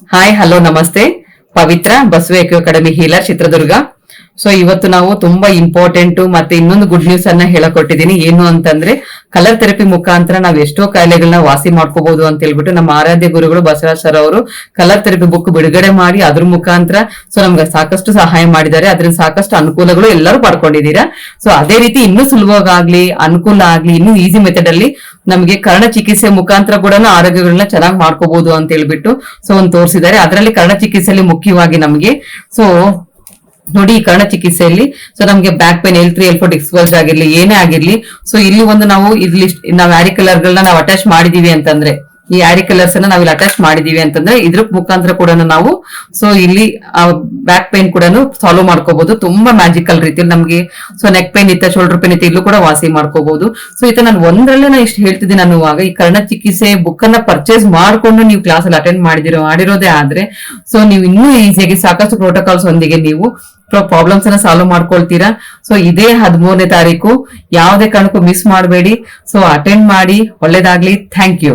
Hi hello నమస్తే. Pavitra bus acu academy healer Chitradurga. So ಇವತ್ತು ನಾವು ತುಂಬಾ ಇಂಪಾರ್ಟೆಂಟ್ ಮತ್ತೆ ಇನ್ನೊಂದು ಗುಡ್ ನ್ಯೂಸ್ ಅನ್ನ ಹೇಳಕೊಟ್ಟಿದ್ದೀನಿ. ಏನು ಅಂತಂದ್ರೆ ಕಲರ್ ಥೆರಪಿ ಮುಖಾಂತರ ನಾವು ಎಷ್ಟೋ ಕಾಯಿಲೆಗಳನ್ನ ವಾಸಿ ಮಾಡ್ಕೋಬಹುದು ಅಂತ ಹೇಳ್ಬಿಟ್ಟು ನಮ್ಮ ಆರಾಧ್ಯ ಗುರುಗಳು ಬಸವರಾಜ್ ಸರ್ ಅವರು ಕಲರ್ ಥೆರಪಿ ಬುಕ್ ಬಿಡುಗಡೆ ಮಾಡಿ ಅದ್ರ ಮುಖಾಂತರ ಸೊ ನಮ್ಗೆ ಸಾಕಷ್ಟು ಸಹಾಯ ಮಾಡಿದ್ದಾರೆ. ಅದ್ರಿಂದ ಸಾಕಷ್ಟು ಅನುಕೂಲಗಳು ಎಲ್ಲರೂ ಪಡ್ಕೊಂಡಿದ್ದೀರಾ? ಸೊ ಅದೇ ರೀತಿ ಇನ್ನೂ ಸುಲಭವಾಗ್ಲಿ ಅನುಕೂಲ ಆಗ್ಲಿ, ಇನ್ನೂ ಈಸಿ ಮೆಥಡ್ ಅಲ್ಲಿ ನಮಗೆ ಕರ್ಣ ಚಿಕಿತ್ಸೆ ಮುಖಾಂತರ ಕೂಡ ಆರೋಗ್ಯಗಳನ್ನ ಚೆನ್ನಾಗಿ ಮಾಡ್ಕೋಬಹುದು ಅಂತ ಹೇಳ್ಬಿಟ್ಟು ಸೊ ಒಂದು ತೋರಿಸಿದ್ದಾರೆ. ಅದರಲ್ಲಿ ಕರ್ಣ ಚಿಕಿತ್ಸೆಯಲ್ಲಿ ಮುಖ್ಯವಾಗಿ ನಮಗೆ ಸೊ ನೋಡಿ ಈ ಕರ್ಣ ಚಿಕಿತ್ಸೆಯಲ್ಲಿ ಸೊ ನಮ್ಗೆ back pain L three L four dispose ಆಗಿರ್ಲಿ, ಏನೇ ಆಗಿರ್ಲಿ. ಸೊ ಇಲ್ಲಿ ಒಂದು ನಾವು ಇಲ್ಲಿ ನಾವು ಆರಿ ಕಲರ್ ಗಳನ್ನ ನಾವು ಅಟ್ಯಾಚ್ ಮಾಡಿದೀವಿ ಅಂತಂದ್ರೆ ಈ ಆರಿ ಕಲರ್ಸ್ ಅನ್ನ ನಾವಿಲ್ಲಿ ಅಟ್ಯಾಚ್ ಮಾಡಿದೀವಿ ಅಂತಂದ್ರೆ ಇದ್ರ ಮುಖಾಂತರ ಕೂಡ ನಾವು ಸೊ ಇಲ್ಲಿ ಬ್ಯಾಕ್ ಪೇನ್ ಕೂಡ ಸಾಲ್ವ್ ಮಾಡ್ಕೋಬಹುದು ತುಂಬಾ ಮ್ಯಾಜಿಕಲ್ ರೀತಿಯಲ್ಲಿ ನಮ್ಗೆ ಸೊ ನೆಕ್ ಪೇನ್ ಇತ್ತ ಶೋಲ್ಡರ್ ಪೇನ್ ಇತ್ತ, ಇಲ್ಲೂ ಕೂಡ ವಾಸಿ ಮಾಡ್ಕೋಬಹುದು ಸೊ ಈತ ನಾನು ಒಂದ್ರಲ್ಲೇ ನಾನು ಇಷ್ಟು ಹೇಳ್ತಿದ್ದೀನಿ ಅನ್ನುವಾಗ, ಈ ಕರ್ಣ ಚಿಕಿತ್ಸೆ ಬುಕ್ ಅನ್ನ ಪರ್ಚೇಸ್ ಮಾಡ್ಕೊಂಡು ನೀವು ಕ್ಲಾಸ್ ಅಲ್ಲಿ ಅಟೆಂಡ್ ಮಾಡಿದಿರೋ, ಮಾಡಿರೋದೇ ಆದ್ರೆ ಸೊ ನೀವು ಇನ್ನೂ ಈಸಿಯಾಗಿ ಸಾಕಷ್ಟು ಪ್ರೋಟೋಕಾಲ್ಸ್ ಒಂದಿಗೆ ನೀವು ಪ್ರಾಬ್ಲಮ್ಸ್ ಅನ್ನ ಸಾಲ್ವ್ ಮಾಡ್ಕೊಳ್ತೀರಾ. ಸೊ ಇದೇ ಹದಿಮೂರನೇ ತಾರೀಕು, ಯಾವುದೇ ಕಾರಣಕ್ಕೂ ಮಿಸ್ ಮಾಡಬೇಡಿ. ಸೊ ಅಟೆಂಡ್ ಮಾಡಿ, ಒಳ್ಳೇದಾಗ್ಲಿ. Thank you